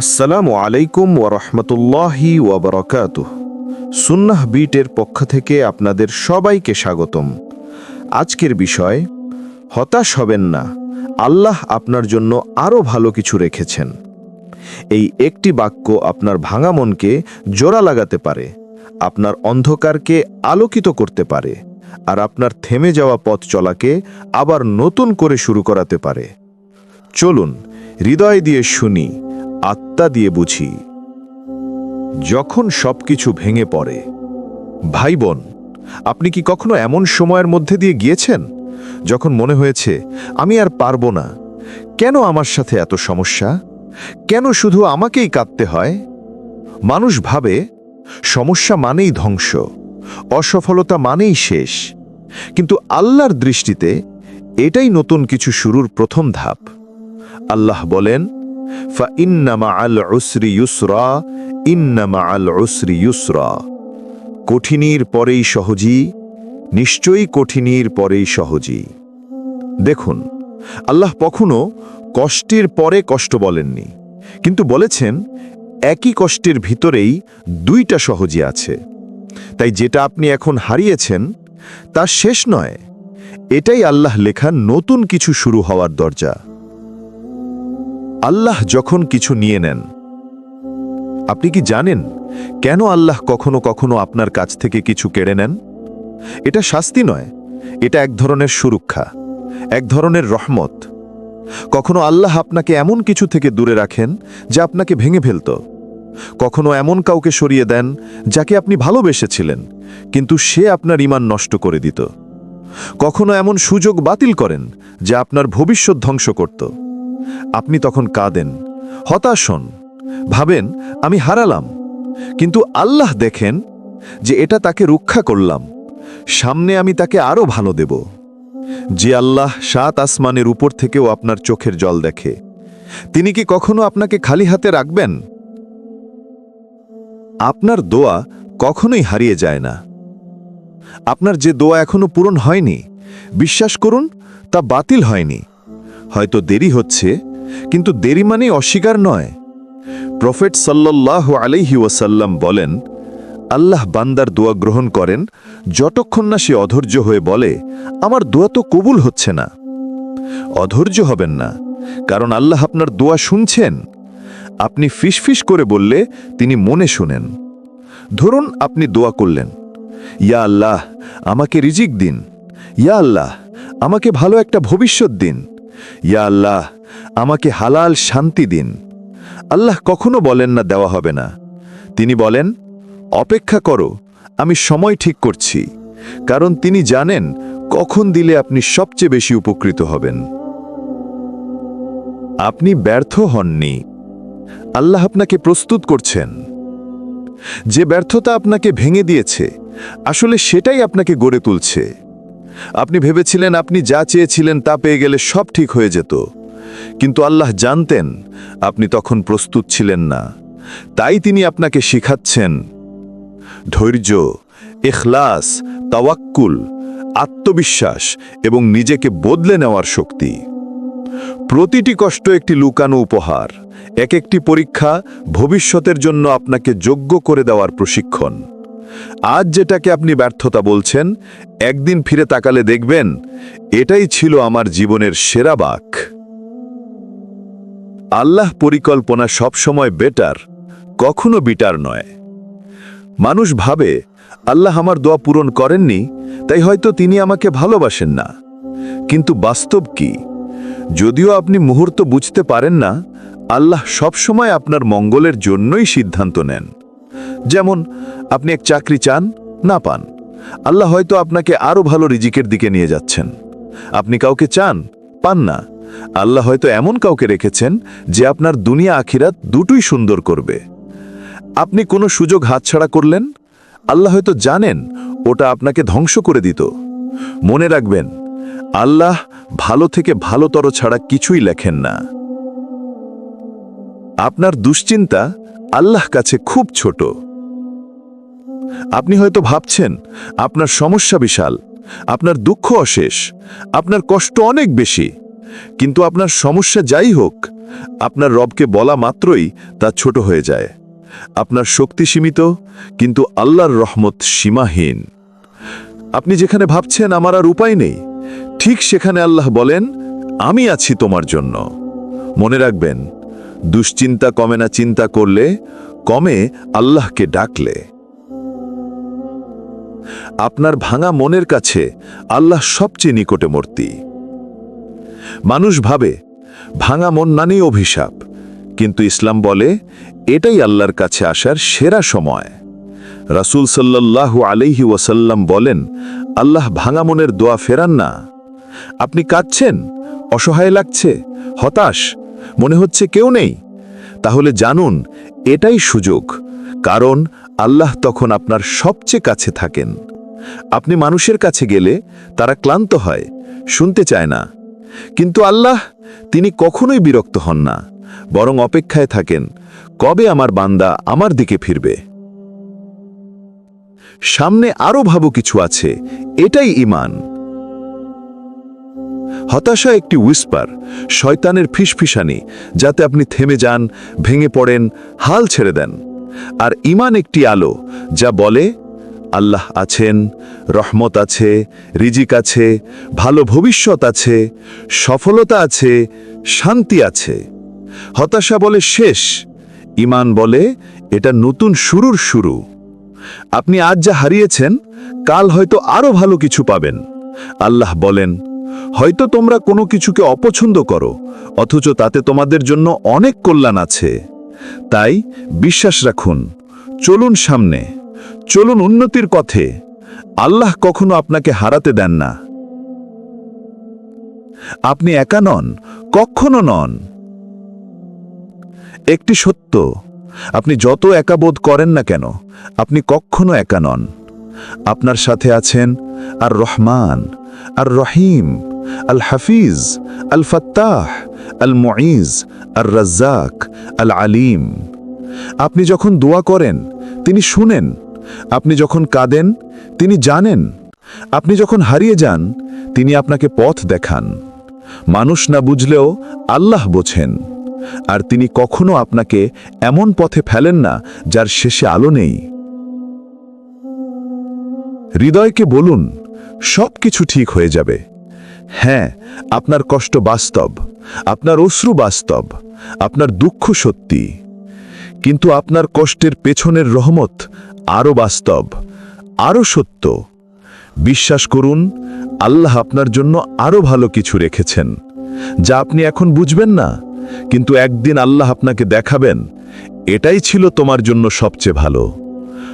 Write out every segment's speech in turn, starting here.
আসসালামু আলাইকুম ওরহমতুল্লাহি ওবরকাতুহ সুন্নাহ বিটের পক্ষ থেকে আপনাদের সবাইকে স্বাগতম। আজকের বিষয়, হতাশ হবেন না, আল্লাহ আপনার জন্য আরও ভালো কিছু রেখেছেন। এই একটি বাক্য আপনার ভাঙা মনকে জোড়া লাগাতে পারে, আপনার অন্ধকারকে আলোকিত করতে পারে, আর আপনার থেমে যাওয়া পথ চলাকে আবার নতুন করে শুরু করাতে পারে। চলুন, হৃদয় দিয়ে শুনি, আত্মা দিয়ে বুঝি। যখন সবকিছু ভেঙে পড়ে ভাই বোন আপনি কি কখনো এমন সময়ের মধ্যে দিয়ে গিয়েছেন? যখন মনে হয়েছে, আমি আর পারব না, কেন আমার সাথে এত সমস্যা? কেন শুধু আমাকেই কাঁদতে হয়? মানুষ ভাবে, সমস্যা মানেই ধ্বংস, অসফলতা মানেই শেষ। কিন্তু আল্লাহর দৃষ্টিতে, এটাই নতুন কিছু শুরুর প্রথম ধাপ। আল্লাহ বলেন, ফা ইন্নামা ইন্নামা কঠিনীর পরেই সহজী, নিশ্চয়ই কঠিনীর পরেই সহজী। দেখুন, আল্লাহ কখনো কষ্টের পরে কষ্ট বলেননি, কিন্তু বলেছেন, একই কষ্টের ভিতরেই দুইটা সহজী আছে। তাই যেটা আপনি এখন হারিয়েছেন, তা শেষ নয়, এটাই আল্লাহ লেখা নতুন কিছু শুরু হওয়ার দরজা। আল্লাহ যখন কিছু নিয়ে নেন, আপনি কি জানেন কেন আল্লাহ কখনো কখনো আপনার কাছ থেকে কিছু কেড়ে নেন? এটা শাস্তি নয়, এটা এক ধরনের সুরক্ষা, এক ধরনের রহমত। কখনো আল্লাহ আপনাকে এমন কিছু থেকে দূরে রাখেন যা আপনাকে ভেঙে ফেলত। কখনো এমন কাউকে সরিয়ে দেন যাকে আপনি ভালোবেসেছিলেন, কিন্তু সে আপনার ইমান নষ্ট করে দিত। কখনো এমন সুযোগ বাতিল করেন যা আপনার ভবিষ্যৎ ধ্বংস করত। আপনি তখন কাঁদেন। হতাশ হন। ভাবেন, আমি হারালাম। কিন্তু আল্লাহ দেখেন যে এটা তাকে রক্ষা করলাম। সামনে আমি তাকে আরও ভালো দেব। যে আল্লাহ সাত আসমানের উপর থেকেও আপনার চোখের জল দেখে। তিনি কি কখনো আপনাকে খালি হাতে রাখবেন? আপনার দোয়া কখনোই হারিয়ে যায় না। আপনার যে দোয়া এখনও পূরণ হয়নি, বিশ্বাস করুন, তা বাতিল হয়নি। হয়তো দেরি হচ্ছে, কিন্তু দেরি মানে অস্বীকার নয়। প্রফেট সাল্লাহ আলাইহি ওয়াসাল্লাম বলেন, আল্লাহ বান্দার দোয়া গ্রহণ করেন, যতক্ষণ না সে অধৈর্য হয়ে বলে, আমার দোয়া তো কবুল হচ্ছে না। অধৈর্য হবেন না, কারণ আল্লাহ আপনার দোয়া শুনছেন। আপনি ফিসফিস করে বললে তিনি মনে শুনেন। ধরুন আপনি দোয়া করলেন, ইয়া আল্লাহ, আমাকে রিজিক দিন। ইয়া আল্লাহ, আমাকে ভালো একটা ভবিষ্যৎ দিন। ইয়া আল্লাহ, আমাকে হালাল শান্তি দিন। আল্লাহ কখনো বলেন না দেওয়া হবে না। তিনি বলেন, অপেক্ষা করো, আমি সময় ঠিক করছি। কারণ তিনি জানেন কখন দিলে আপনি সবচেয়ে বেশি উপকৃত হবেন। আপনি ব্যর্থ হননি। আল্লাহ আপনাকে প্রস্তুত করছেন। যে ব্যর্থতা আপনাকে ভেঙে দিয়েছে, আসলে সেটাই আপনাকে গড়ে তুলছে। আপনি ভেবেছিলেন আপনি যা চেয়েছিলেন তা পেয়ে গেলে সব ঠিক হয়ে যেত। কিন্তু আল্লাহ জানতেন, আপনি তখন প্রস্তুত ছিলেন না। তাই তিনি আপনাকে শিখাচ্ছেন, ধৈর্য এখলাস তাওয়াক্কুল, আত্মবিশ্বাস এবং নিজেকে বদলে নেওয়ার শক্তি। প্রতিটি কষ্ট একটি লুকানো উপহার, এক একটি পরীক্ষা ভবিষ্যতের জন্য আপনাকে যোগ্য করে দেওয়ার প্রশিক্ষণ। আজ যেটাকে আপনি ব্যর্থতা বলছেন, একদিন ফিরে তাকালে দেখবেন, এটাই ছিল আমার জীবনের সেরা বাক। আল্লাহ পরিকল্পনা সবসময় বেটার, কখনো বিটার নয়। মানুষ ভাবে, আল্লাহ আমার দোয়া পূরণ করেননি, তাই হয়তো তিনি আমাকে ভালোবাসেন না। কিন্তু বাস্তব কি? যদিও আপনি মুহূর্ত বুঝতে পারেন না, আল্লাহ সবসময় আপনার মঙ্গলের জন্যই সিদ্ধান্ত নেন। যেমন, আপনি এক চাকরি চান, না পান। আল্লাহ হয়তো আপনাকে আরও ভালো রিজিকের দিকে নিয়ে যাচ্ছেন। আপনি কাউকে চান, পান না। আল্লাহ হয়তো এমন কাউকে রেখেছেন যে আপনার দুনিয়া আখিরাত দুটোই সুন্দর করবে। আপনি কোনো সুযোগ হাতছাড়া করলেন? আল্লাহ হয়তো জানেন ওটা আপনাকে ধ্বংস করে দিত। মনে রাখবেন, আল্লাহ ভালো থেকে ভালোতর ছাড়া কিছুই লেখেন না। আপনার দুশ্চিন্তা আল্লাহ কাছে খুব ছোট। আপনি হয়তো ভাবছেন, আপনার সমস্যা বিশাল, আপনার দুঃখ অশেষ, আপনার কষ্ট অনেক বেশি। কিন্তু আপনার সমস্যা যাই হোক, আপনার রবকে বলা মাত্রই তা ছোট হয়ে যায়। আপনার শক্তি সীমিত, কিন্তু আল্লাহর রহমত সীমাহীন। আপনি যেখানে ভাবছেন আমার আর উপায় নেই, ঠিক সেখানে আল্লাহ বলেন, আমি আছি তোমার জন্য। মনে রাখবেন দুশ্চিন্তা কমে না চিন্তা করলে কমে আল্লাহকে ডাকলে। আপনার ভাঙা মনের কাছে আল্লাহ সবচেয়ে নিকটে মূর্তি মানুষ ভাবে, ভাঙা মন নানেই অভিশাপ, কিন্তু ইসলাম বলে, এটাই আল্লাহর কাছে আসার সেরা সময়। রাসূল সাল্লাল্লাহু আলাইহি ওয়াসাল্লাম বলেন, আল্লাহ ভাঙা মনের দোয়া ফেরান না। আপনি কাঁদছেন, অসহায় লাগছে, হতাশ মনে হচ্ছে কেউ নেই। তাহলে জানুন, এটাই সুযোগ, কারণ আল্লাহ তখন আপনার সবচেয়ে কাছে থাকেন। আপনি মানুষের কাছে গেলে তারা ক্লান্ত হয়, শুনতে চায় না। কিন্তু আল্লাহ, তিনি কখনোই বিরক্ত হন না, বরং অপেক্ষায় থাকেন, কবে আমার বান্দা আমার দিকে ফিরবে? সামনে আরও ভাবো কিছু আছে, এটাই ইমান হতাশা একটি উইস্পার শয়তানের ফিসফিসানি, যাতে আপনি থেমে যান, ভেঙে পড়েন, হাল ছেড়ে দেন। আর ইমান একটি আলো, যা বলে, আল্লাহ আছেন, রহমত আছে, রিজিক আছে, ভালো ভবিষ্যৎ আছে, সফলতা আছে, শান্তি আছে। হতাশা বলে শেষ ইমান বলে এটা নতুন শুরুর শুরু। আপনি আজ যা হারিয়েছেন, কাল হয়তো আরও ভালো কিছু পাবেন। আল্লাহ বলেন হয়তো তোমরা কোনো কিছুকে অপছন্দ করো, অথচ তাতে তোমাদের জন্য অনেক কল্যাণ আছে। তাই বিশ্বাস রাখুন, চলুন সামনে, চলুন উন্নতির পথে। আল্লাহ কখনো আপনাকে হারাতে দেন না। আপনি একা নন, কখনো নন। একটি সত্য, আপনি যত একা বোধ করেন না কেন, আপনি কখনো একা নন। আপনার সাথে আছেন আর রহমান, আর রহিম, আল হাফিজ, আল ফাত্তাহ, আল মুঈজ, আর রাজ্জাক, আল আলিম। আপনি যখন দোয়া করেন, তিনি শুনেন। আপনি যখন কাঁদেন, তিনি জানেন। আপনি যখন হারিয়ে যান, তিনি আপনাকে পথ দেখান। মানুষ না বুঝলেও আল্লাহ বোঝেন। আর তিনি কখনো আপনাকে এমন পথে ফেলেন না, যার শেষে আলো নেই। হৃদয়কে বলুন সব কিছু ঠিক হয়ে যাবে। হ্যাঁ আপনার কষ্ট বাস্তব, আপনার অশ্রু বাস্তব, আপনার দুঃখ সত্যি। কিন্তু আপনার কষ্টের পেছনের রহমত আরও বাস্তব, আরও সত্য। বিশ্বাস করুন, আল্লাহ আপনার জন্য আরও ভালো কিছু রেখেছেন, যা আপনি এখন বুঝবেন না। কিন্তু একদিন আল্লাহ আপনাকে দেখাবেন, এটাই ছিল তোমার জন্য সবচেয়ে ভালো।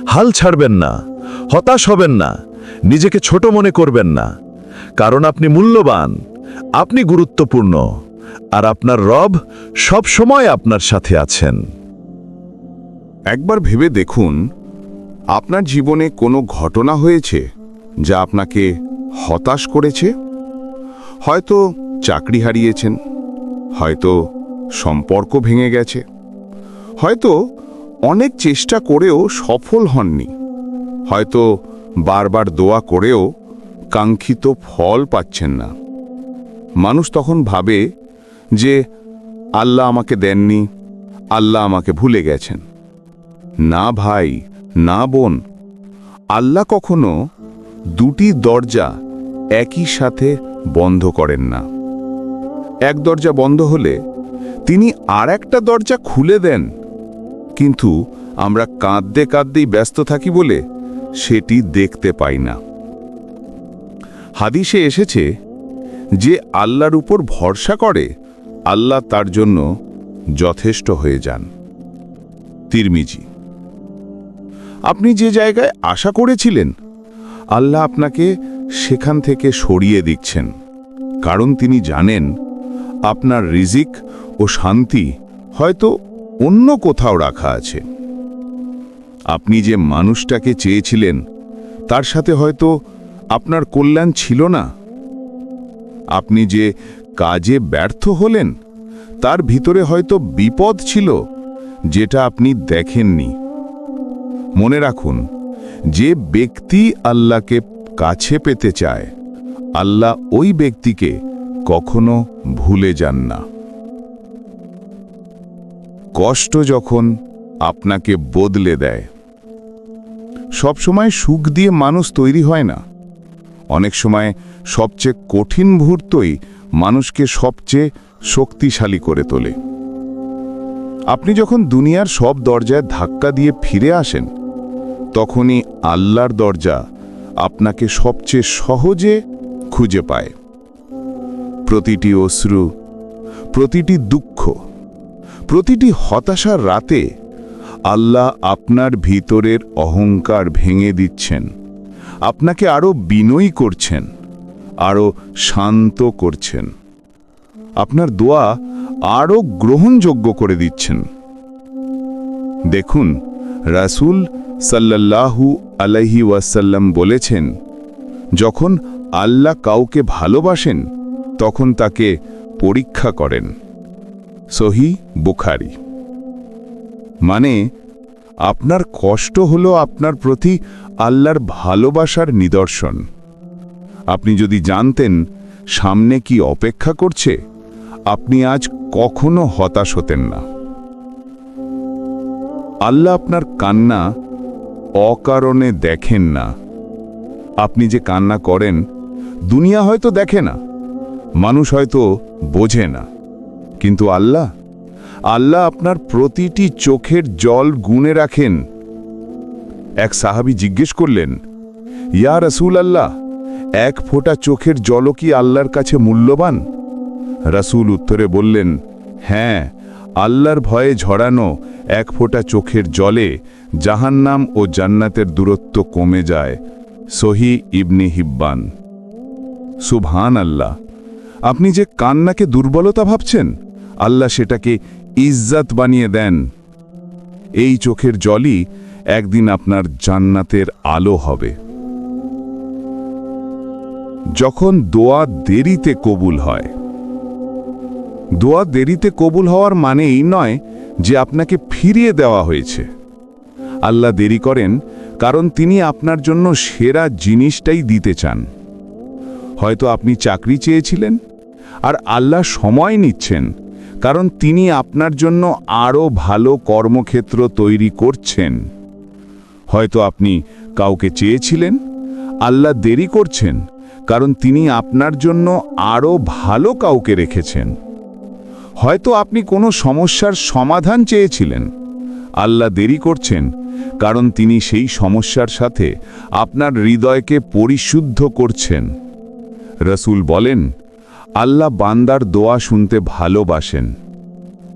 হাল ছাড়বেন না। হতাশ হবেন না, নিজেকে ছোট মনে করবেন না, কারণ আপনি মূল্যবান, আপনি গুরুত্বপূর্ণ, আর আপনার রব সব সময় আপনার সাথে আছেন। একবার ভেবে দেখুন, আপনার জীবনে কোনো ঘটনা হয়েছে যা আপনাকে হতাশ করেছে? হয়তো চাকরি হারিয়েছেন, হয়তো সম্পর্ক ভেঙে গেছে, হয়তো অনেক চেষ্টা করেও সফল হননি। হয়তো বারবার দোয়া করেও কাঙ্ক্ষিত ফল পাচ্ছেন না। মানুষ তখন ভাবে যে, আল্লাহ আমাকে দেননি, আল্লাহ আমাকে ভুলে গেছেন। না ভাই, না বোন, আল্লাহ কখনো দুটি দরজা একই সাথে বন্ধ করেন না। এক দরজা বন্ধ হলে তিনি আর একটা দরজা খুলে দেন। কিন্তু আমরা কাঁদতে কাঁদতেই ব্যস্ত থাকি বলে সেটি দেখতে পাই না। হাদিসে এসেছে যে আল্লাহর উপর ভরসা করে, আল্লাহ তার জন্য যথেষ্ট হয়ে যান। তিরমিজি, আপনি যে জায়গায় আশা করেছিলেন, আল্লাহ আপনাকে সেখান থেকে সরিয়ে দিচ্ছেন। কারণ তিনি জানেন, আপনার রিজিক ও শান্তি হয়তো অন্য কোথাও রাখা আছে। আপনি যে মানুষটাকে চেয়েছিলেন, তার সাথে হয়তো আপনার কল্যাণ ছিল না। আপনি যে কাজে ব্যর্থ হলেন, তার ভিতরে হয়তো বিপদ ছিল, যেটা আপনি দেখেননি। মনে রাখুন, যে ব্যক্তি আল্লাহকে কাছে পেতে চায়, আল্লাহ ওই ব্যক্তিকে কখনো ভুলে যান না। কষ্ট যখন আপনাকে বদলে দেয় সবসময় সুখ দিয়ে মানুষ তৈরি হয় না। অনেক সময় সবচেয়ে কঠিন মুহূর্তই মানুষকে সবচেয়ে শক্তিশালী করে তোলে। আপনি যখন দুনিয়ার সব দরজায় ধাক্কা দিয়ে ফিরে আসেন, তখনই আল্লাহর দরজা আপনাকে সবচেয়ে সহজে খুঁজে পায়। প্রতিটি অশ্রু, প্রতিটি দুঃখ, প্রতিটি হতাশার রাতে আল্লাহ আপনার ভিতরের অহংকার ভেঙে দিচ্ছেন। আপনাকে আরও বিনয়ী করছেন আরও শান্ত করছেন। আপনার দোয়া আরও গ্রহণযোগ্য করে দিচ্ছেন। দেখুন, রাসূল সাল্লাল্লাহু আলাইহি ওয়াসাল্লাম বলেছেন, যখন আল্লাহ কাউকে ভালোবাসেন, তখন তাকে পরীক্ষা করেন। সহি বুখারি। মানে আপনার কষ্ট হলো আপনার প্রতি আল্লাহর ভালোবাসার নিদর্শন। আপনি যদি জানতেন সামনে কি অপেক্ষা করছে, আপনি আজ কখনো হতাশ হতেন না। আল্লাহ আপনার কান্না অকারণে দেখেন না। আপনি যে কান্না করেন, দুনিয়া হয়তো দেখে না, মানুষ হয়তো বোঝে না। কিন্তু আল্লাহ আল্লাহ আপনার প্রতিটি চোখের জল গুণে রাখেন। এক সাহাবি জিজ্ঞেস করলেন, ইয়া রসুল আল্লাহ এক ফোঁটা চোখের জলও কি আল্লাহর কাছে মূল্যবান? রাসূল উত্তরে বললেন হ্যাঁ আল্লাহর ভয়ে ঝরানো এক ফোঁটা চোখের জলে জাহান্নাম ও জান্নাতের দূরত্ব কমে যায়। সহি ইবনি হিব্বান। সুবহান আল্লাহ আপনি যে কান্নাকে দুর্বলতা ভাবছেন, আল্লাহ সেটাকে ইজ্জাত বানিয়ে দেন। এই চোখের জলই একদিন আপনার জান্নাতের আলো হবে। যখন দোয়া দেরিতে কবুল হয়। দোয়া দেরিতে কবুল হওয়ার মানে এই নয় যে আপনাকে ফিরিয়ে দেওয়া হয়েছে। আল্লাহ দেরি করেন কারণ তিনি আপনার জন্য সেরা জিনিসটাই দিতে চান। হয়তো আপনি চাকরি চেয়েছিলেন আর আল্লাহ সময় নিচ্ছেন কারণ তিনি আপনার জন্য আরও ভালো কর্মক্ষেত্র তৈরি করছেন। হয়তো আপনি কাউকে চেয়েছিলেন, আল্লাহ দেরি করছেন, কারণ তিনি আপনার জন্য আরও ভালো কাউকে রেখেছেন। হয়তো আপনি কোনো সমস্যার সমাধান চেয়েছিলেন, আল্লাহ দেরি করছেন, কারণ তিনি সেই সমস্যার সাথে আপনার হৃদয়কে পরিশুদ্ধ করছেন। রসুল বলেন আল্লাহ বান্দার দোয়া শুনতে ভালোবাসেন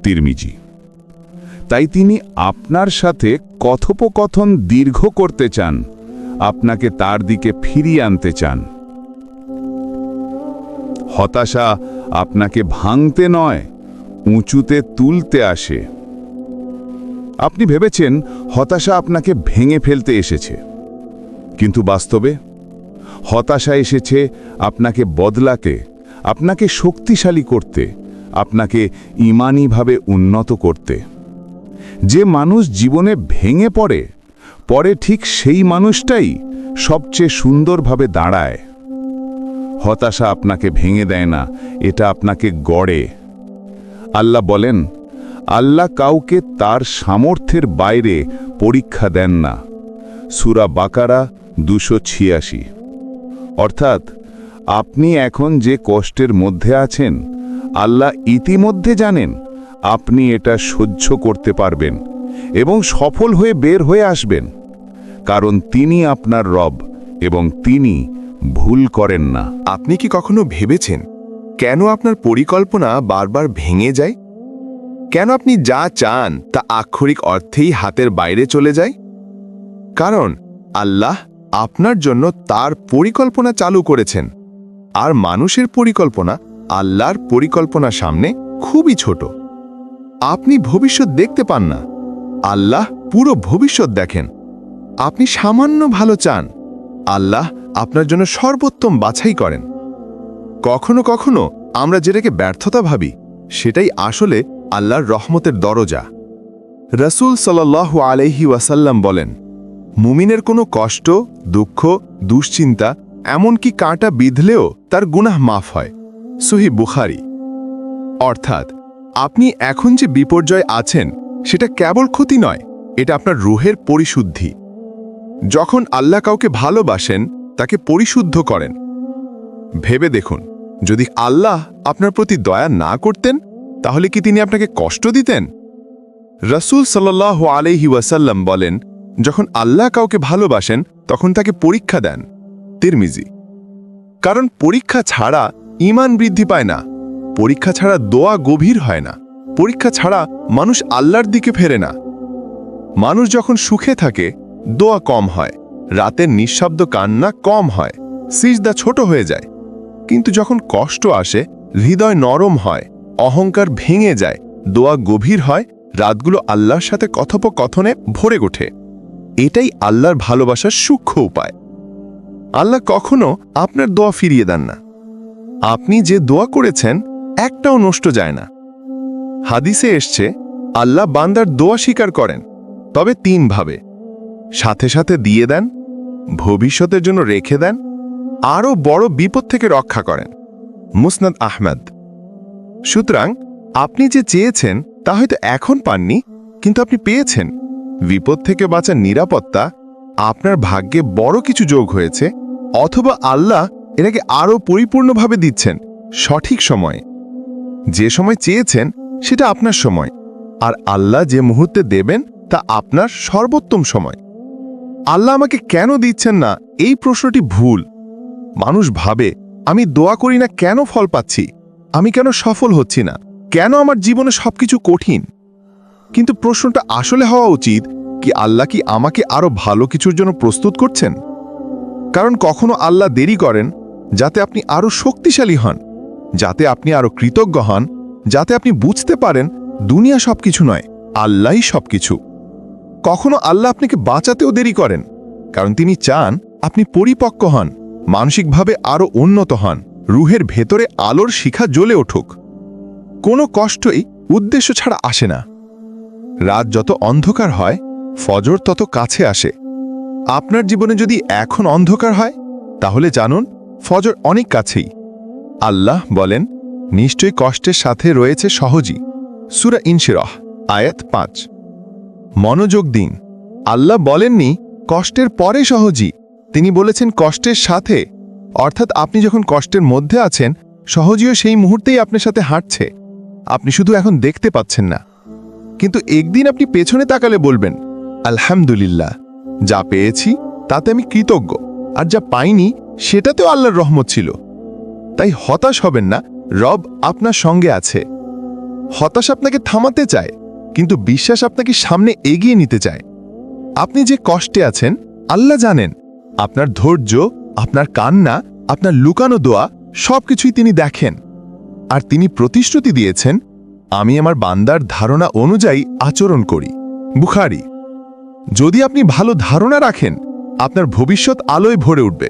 তিরমিজি। তাই তিনি আপনার সাথে কথোপকথন দীর্ঘ করতে চান, আপনাকে তার দিকে ফিরিয়ে আনতে চান। হতাশা আপনাকে ভাঙতে নয়, উঁচুতে তুলতে আসে। আপনি ভেবেছেন হতাশা আপনাকে ভেঙে ফেলতে এসেছে। কিন্তু বাস্তবে হতাশা এসেছে আপনাকে বদলাতে আপনাকে শক্তিশালী করতে, আপনাকে ইমানিভাবে উন্নত করতে। যে মানুষ জীবনে ভেঙে পড়ে, পরে ঠিক সেই মানুষটাই সবচেয়ে সুন্দরভাবে দাঁড়ায়। হতাশা আপনাকে ভেঙে দেয় না, এটা আপনাকে গড়ে। আল্লাহ বলেন, আল্লাহ কাউকে তার সামর্থ্যের বাইরে পরীক্ষা দেন না। সুরা বাকারা দুশো ছিয়াশি। অর্থাৎ আপনি এখন যে কষ্টের মধ্যে আছেন, আল্লাহ ইতিমধ্যে জানেন আপনি এটা সহ্য করতে পারবেন এবং সফল হয়ে বের হয়ে আসবেন। কারণ তিনি আপনার রব এবং তিনি ভুল করেন না। আপনি কি কখনো ভেবেছেন কেন আপনার পরিকল্পনা বারবার ভেঙে যায়? কেন আপনি যা চান তা আক্ষরিক অর্থেই হাতের বাইরে চলে যায়? কারণ আল্লাহ আপনার জন্য তার পরিকল্পনা চালু করেছেন। আর মানুষের পরিকল্পনা আল্লাহর পরিকল্পনা সামনে খুবই ছোট। আপনি ভবিষ্যৎ দেখতে পান না। আল্লাহ পুরো ভবিষ্যৎ দেখেন। আপনি সামান্য ভালো চান। আল্লাহ আপনার জন্য সর্বোত্তম বাছাই করেন। কখনো কখনো আমরা যেটাকে ব্যর্থতা ভাবি, সেটাই আসলে আল্লাহর রহমতের দরজা। রসুল সাল্লাহ আলহি ওয়াসাল্লাম বলেন, মুমিনের কোনো কষ্ট, দুঃখ, দুশ্চিন্তা এমনকি কাঁটা বিঁধলেও তার গুনাহ মাফ হয়। সহি বুখারি। অর্থাৎ, আপনি এখন যে বিপর্যয় আছেন, সেটা কেবল ক্ষতি নয়, এটা আপনার রুহের পরিশুদ্ধি। যখন আল্লাহ কাউকে ভালোবাসেন, তাকে পরিশুদ্ধ করেন। ভেবে দেখুন, যদি আল্লাহ আপনার প্রতি দয়া না করতেন, তাহলে কি তিনি আপনাকে কষ্ট দিতেন? রসুল সাল্লাহ আলহি ওয়াসাল্লাম বলেন, যখন আল্লাহ কাউকে ভালোবাসেন, তখন তাকে পরীক্ষা দেন। তিরমিজি কারণ পরীক্ষা ছাড়া ইমান বৃদ্ধি পায় না। পরীক্ষা ছাড়া দোয়া গভীর হয় না। পরীক্ষা ছাড়া মানুষ আল্লাহর দিকে ফেরে না। মানুষ যখন সুখে থাকে, দোয়া কম হয়। রাতের নিঃশব্দ কান্না কম হয়। সিজদা ছোট হয়ে যায়। কিন্তু যখন কষ্ট আসে, হৃদয় নরম হয়, অহংকার ভেঙে যায়, দোয়া গভীর হয়, রাতগুলো আল্লাহর সাথে কথোপকথনে ভরে ওঠে। এটাই আল্লাহর ভালোবাসার সূক্ষ্ম উপায়। আল্লাহ কখনো আপনার দোয়া ফিরিয়ে দেন না। আপনি যে দোয়া করেছেন, একটাও নষ্ট যায় না। হাদিসে এসছে, আল্লাহ বান্দার দোয়া স্বীকার করেন, তবে তিনভাবে সাথে সাথে দিয়ে দেন, ভবিষ্যতের জন্য রেখে দেন, আরও বড় বিপদ থেকে রক্ষা করেন। মুসনাদ আহমেদ। সুতরাং, আপনি যে চেয়েছেন, তা হয়তো এখন পাননি, কিন্তু আপনি পেয়েছেন। বিপদ থেকে বাঁচার নিরাপত্তা আপনার ভাগ্যে বড় কিছু যোগ হয়েছে, অথবা আল্লাহ এটাকে আরও পরিপূর্ণভাবে দিচ্ছেন, সঠিক সময়ে। যে সময় চেয়েছেন, সেটা আপনার সময়। আর আল্লাহ যে মুহূর্তে দেবেন, তা আপনার সর্বোত্তম সময়। আল্লাহ আমাকে কেন দিচ্ছেন না, এই প্রশ্নটি ভুল। মানুষ ভাবে, আমি দোয়া করি না কেন ফল পাচ্ছি, আমি কেন সফল হচ্ছি না, কেন আমার জীবনে সবকিছু কঠিন? কিন্তু প্রশ্নটা আসলে হওয়া উচিত কি আল্লাহ কি আমাকে আরও ভালো কিছুর জন্য প্রস্তুত করছেন? কারণ কখনো আল্লাহ দেরি করেন যাতে আপনি আরও শক্তিশালী হন, যাতে আপনি আরও কৃতজ্ঞ হন, যাতে আপনি বুঝতে পারেন দুনিয়া সবকিছু নয়, আল্লাহই সবকিছু। কখনো আল্লাহ আপনাকে বাঁচাতেও দেরি করেন, কারণ তিনি চান আপনি পরিপক্ক হন, মানসিকভাবে আরও উন্নত হন, রুহের ভেতরে আলোর শিখা জ্বলে উঠুক। কোনো কষ্টই উদ্দেশ্য ছাড়া আসে না। রাত যত অন্ধকার হয় ফজর তত কাছে আসে। আপনার জীবনে যদি এখন অন্ধকার হয়, তাহলে জানুন, ফজর অনেক কাছেই। আল্লাহ বলেন, নিশ্চয়ই কষ্টের সাথে রয়েছে সহজই। সুরা ইনশিরহ, আয়াত পাঁচ। মনোযোগ দিন। আল্লাহ বলেননি, কষ্টের পরে সহজই। তিনি বলেছেন, কষ্টের সাথে। অর্থাৎ আপনি যখন কষ্টের মধ্যে আছেন সহজীয় সেই মুহূর্তেই আপনার সাথে হাঁটছে। আপনি শুধু এখন দেখতে পাচ্ছেন না। কিন্তু একদিন আপনি পেছনে তাকালে বলবেন আলহামদুলিল্লাহ, যা পেয়েছি তাতে আমি কৃতজ্ঞ, আর যা পাইনি সেটাতেও আল্লাহর রহমত ছিল। তাই হতাশ হবেন না, রব আপনার সঙ্গে আছে। হতাশ আপনাকে থামাতে চায়, কিন্তু বিশ্বাস আপনাকে সামনে এগিয়ে নিতে চায়। আপনি যে কষ্টে আছেন, আল্লাহ জানেন, আপনার ধৈর্য, আপনার কান্না, আপনার লুকানো দোয়া সবকিছুই তিনি দেখেন। আর তিনি প্রতিশ্রুতি দিয়েছেন, আমি আমার বান্দার ধারণা অনুযায়ী আচরণ করি। বুখারি যদি আপনি ভালো ধারণা রাখেন আপনার ভবিষ্যৎ আলোয় ভরে উঠবে।